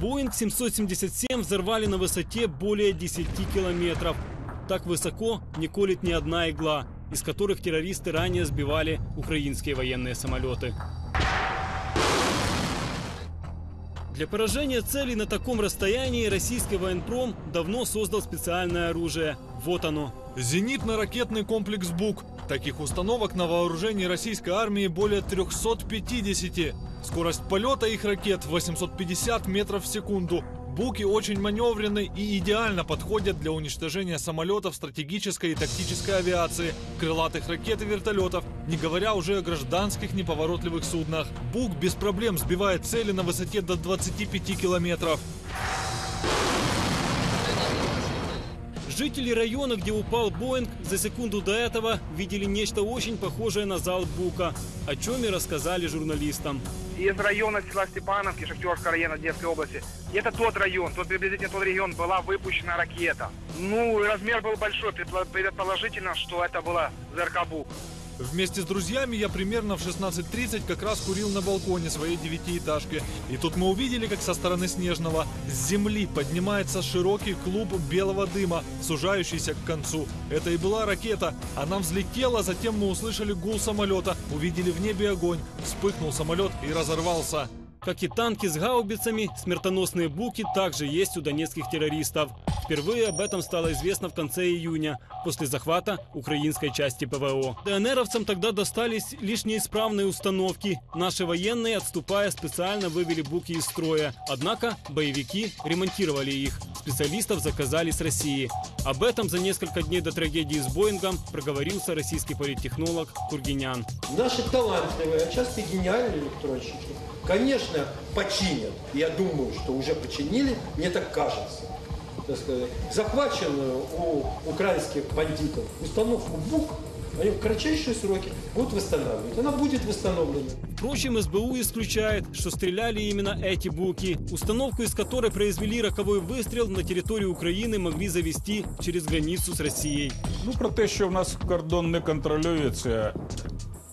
Боинг 777 взорвали на высоте более 10 километров. Так высоко не колет ни одна игла, из которых террористы ранее сбивали украинские военные самолеты. Для поражения целей на таком расстоянии российский военпром давно создал специальное оружие. Вот оно. Зенитно-ракетный комплекс «Бук». Таких установок на вооружении российской армии более 350. Скорость полета их ракет 850 метров в секунду. Буки очень маневренны и идеально подходят для уничтожения самолетов стратегической и тактической авиации, крылатых ракет и вертолетов, не говоря уже о гражданских неповоротливых суднах. Бук без проблем сбивает цели на высоте до 25 километров. Жители района, где упал Боинг, за секунду до этого видели нечто очень похожее на зал Бука, о чем и рассказали журналистам. из района села Степановки, Шахтерского района Одесской области. Это тот район, тот приблизительно тот регион, была выпущена ракета. Ну, размер был большой, предпо- предположительно, что это была ЗРК «Бук». Вместе с друзьями я примерно в 16.30 как раз курил на балконе своей девятиэтажки. И тут мы увидели, как со стороны Снежного с земли поднимается широкий клуб белого дыма, сужающийся к концу. Это и была ракета. Она взлетела, затем мы услышали гул самолета, увидели в небе огонь. Вспыхнул самолет и разорвался. Как и танки с гаубицами, смертоносные буки также есть у донецких террористов. Впервые об этом стало известно в конце июня, после захвата украинской части ПВО. ДНРовцам тогда достались лишь неисправные установки. Наши военные, отступая, специально вывели буки из строя. Однако боевики ремонтировали их. Специалистов заказали с России. Об этом за несколько дней до трагедии с Боингом проговорился российский политтехнолог Кургинян. Наши талантливые, а часто гениальные электронщики, конечно, починят. Я думаю, что уже починили, мне так кажется. Так сказать, захваченную у украинских бандитов установку БУК они в кратчайшие сроки будут восстанавливать. Она будет восстановлена. Впрочем, СБУ исключает, что стреляли именно эти буки, установку из которой произвели роковой выстрел на территорию Украины могли завести через границу с Россией. Ну, про те, що в нас кордон не контролюється,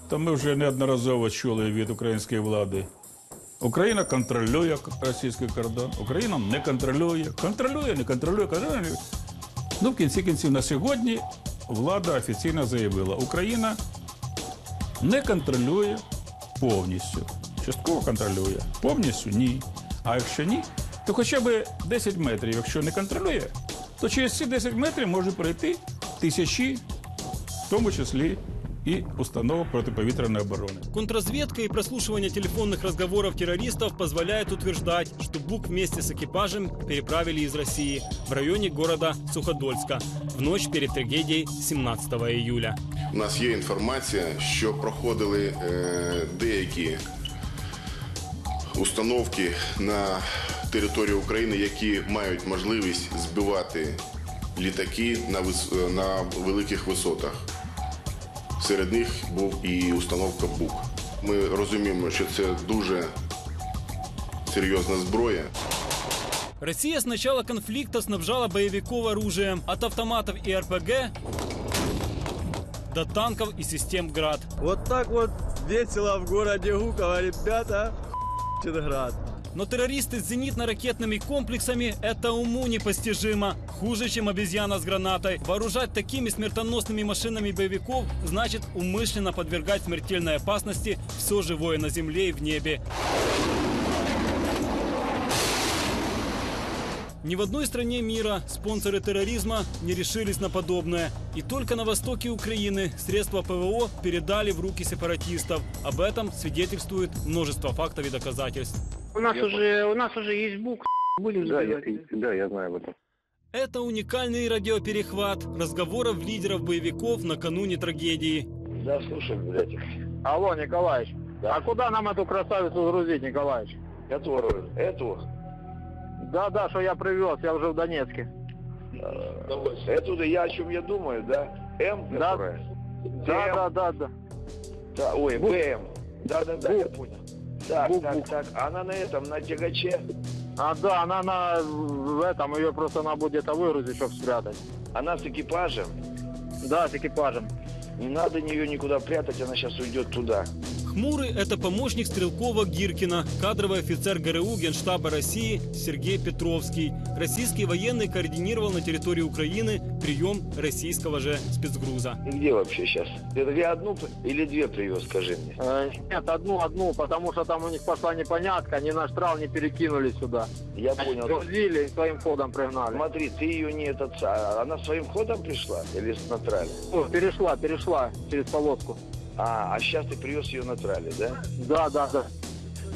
то ми вже неодноразово чули від української влади. Україна контролює російський кордон, Україна не контролює. Контролює, не контролює, контролює. Ну, в кінці кінців на сьогодні влада офіційно заявила, Україна не контролює повністю. Частково контролює. Повністю ні. А якщо ні, то хоча б 10 метрів, якщо не контролює, то через ці 10 метрів може пройти тисячі, в тому числі і установок протиповітряної оборони. Контрразведка и прослушивание телефонных разговоров террористов позволяют утверждать, что Бук вместе с экипажем переправили из России в районе города Суходольска в ночь перед трагедией 17 июля. У нас є інформація, що проходили е, деякі установки на території України, які мають можливість збивати літаки на, вис- на великих висотах. Серед них був і установка БУК. Ми розуміємо, що це дуже серйозна зброя. Россия с начала конфликта снабжала боевиков оружием от автоматов и РПГ до танков и систем «Град». Вот так вот весело в городе Гуково, ребята. Град. Но террористы с зенитно-ракетными комплексами – это уму непостижимо. Хуже, чем обезьяна с гранатой. Вооружать такими смертоносными машинами боевиков значит умышленно подвергать смертельной опасности все живое на земле и в небе. Ни в одной стране мира спонсоры терроризма не решились на подобное. И только на востоке Украины средства ПВО передали в руки сепаратистов. Об этом свидетельствует множество фактов и доказательств. У нас уже, у нас уже есть БУК, будем Да, я, да, я знаю об этом. Это уникальный радиоперехват разговоров лидеров боевиков накануне трагедии. Да, слушай, блядь. Алло, Николаевич, Да. а куда нам эту красавицу грузить, Николаевич? Которую? Эту? Да, да, что я привез, я уже в Донецке. Э, Эту, да я о чем я думаю, да? М, Да. которая? Да, да, да, да. да, ой. БМ. Да, да, да, я понял. Так, Бук, так, бук. так. Она на этом, на тягаче. А да, она на в этом, ее просто надо будет это выгрузить, чтобы спрятать. Она с экипажем. Да, с экипажем. Не надо ее никуда прятать, она сейчас уйдет туда. Хмурый – это помощник Стрелкова Гиркина, кадровый офицер ГРУ Генштаба России Сергей Петровский. Российский военный координировал на территории Украины прием российского же спецгруза. И где вообще сейчас? Две одну или две привез, скажи мне? Э, Нет, одну, одну, потому что там у них пошла непонятка, они наш трал не перекинули сюда. Я Они понял. грузили своим ходом пригнали. Смотри, ты ее не этот... а Она своим ходом пришла или с на трале? О, перешла, перешла через полоску. А, а сейчас ты привез ее на трале, да? Да, да, да.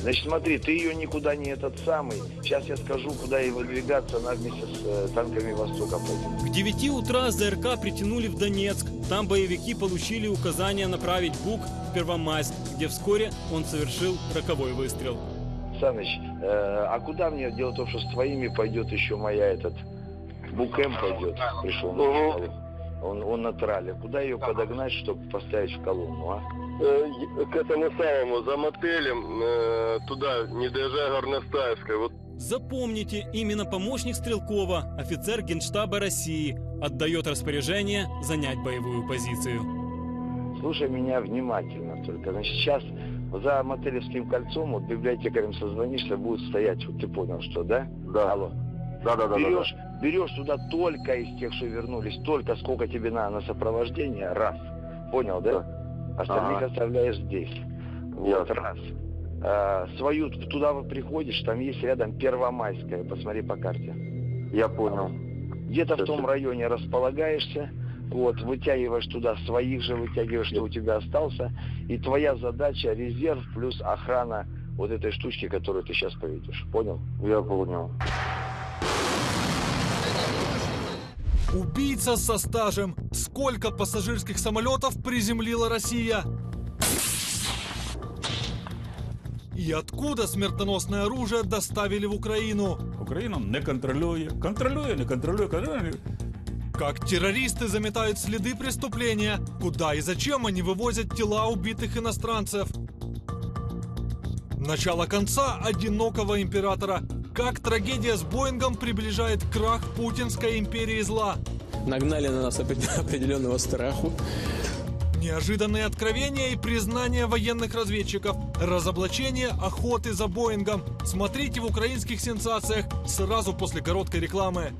Значит, смотри, ты ее никуда не этот самый. Сейчас я скажу, куда ей выдвигаться, она вместе с э, танками Востока пойдет. К 9 утра ЗРК притянули в Донецк. Там боевики получили указание направить БУК в Первомайск, где вскоре он совершил роковой выстрел. Саныч, э, а куда мне? Дело в том, что с твоими пойдет еще моя этот... Букэм пойдет, пришел. на трале. Он, он на трале. Куда ее подогнать, чтобы поставить в колонну, а? к этому самому, за мотелем, э, туда, не доезжая Горностаевской, вот Запомните, именно помощник Стрелкова, офицер Генштаба России, отдает распоряжение занять боевую позицию. Слушай меня внимательно только. Значит, сейчас за Мотелевским кольцом, вот библиотекарем созвонишься, будет стоять, вот ты понял, что, да? Да. Алло. Да, да, да, берешь, берешь туда только из тех, что вернулись, только сколько тебе надо на сопровождение, раз. Понял, да? Остальных Ага. оставляешь здесь. Вот, Ясно. раз. А, свою, туда вы приходишь, там есть рядом Первомайская, посмотри по карте. Я понял. Где-то в том районе располагаешься, вот, вытягиваешь туда своих же, вытягиваешь, что у тебя остался, и твоя задача резерв плюс охрана вот этой штучки, которую ты сейчас поведешь. Понял? Я понял. Убийца со стажем. Сколько пассажирских самолетов приземлила Россия? И откуда смертоносное оружие доставили в Украину? Україна не контролює. Контролює, не контролює, контролює. Как террористы заметают следы преступления? Куда и зачем они вывозят тела убитых иностранцев? Начало конца одинокого императора. как трагедия с Боингом приближает крах путинской империи зла? нагнали на нас опре- определенного страху. Неожиданные откровения и признания военных разведчиков. Разоблачение охоты за Боингом. Смотрите в украинских сенсациях сразу после короткой рекламы.